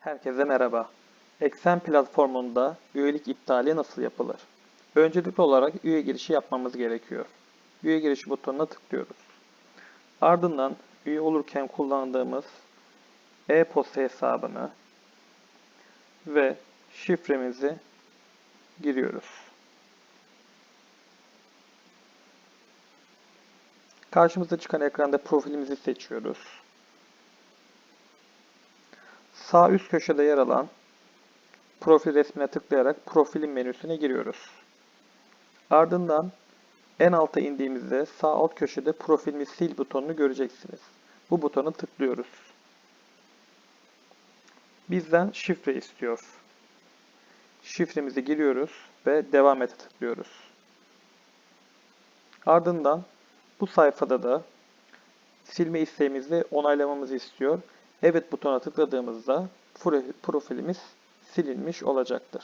Herkese merhaba. Eksen platformunda üyelik iptali nasıl yapılır? Öncelikli olarak üye girişi yapmamız gerekiyor. Üye girişi butonuna tıklıyoruz. Ardından üye olurken kullandığımız e-posta hesabını ve şifremizi giriyoruz. Karşımıza çıkan ekranda profilimizi seçiyoruz. Sağ üst köşede yer alan profil resmine tıklayarak profilin menüsüne giriyoruz. Ardından en alta indiğimizde sağ alt köşede profilimi sil butonunu göreceksiniz. Bu butona tıklıyoruz. Bizden şifre istiyor. Şifremizi giriyoruz ve devam ete tıklıyoruz. Ardından bu sayfada da silme isteğimizi onaylamamızı istiyor. Evet butona tıkladığımızda profilimiz silinmiş olacaktır.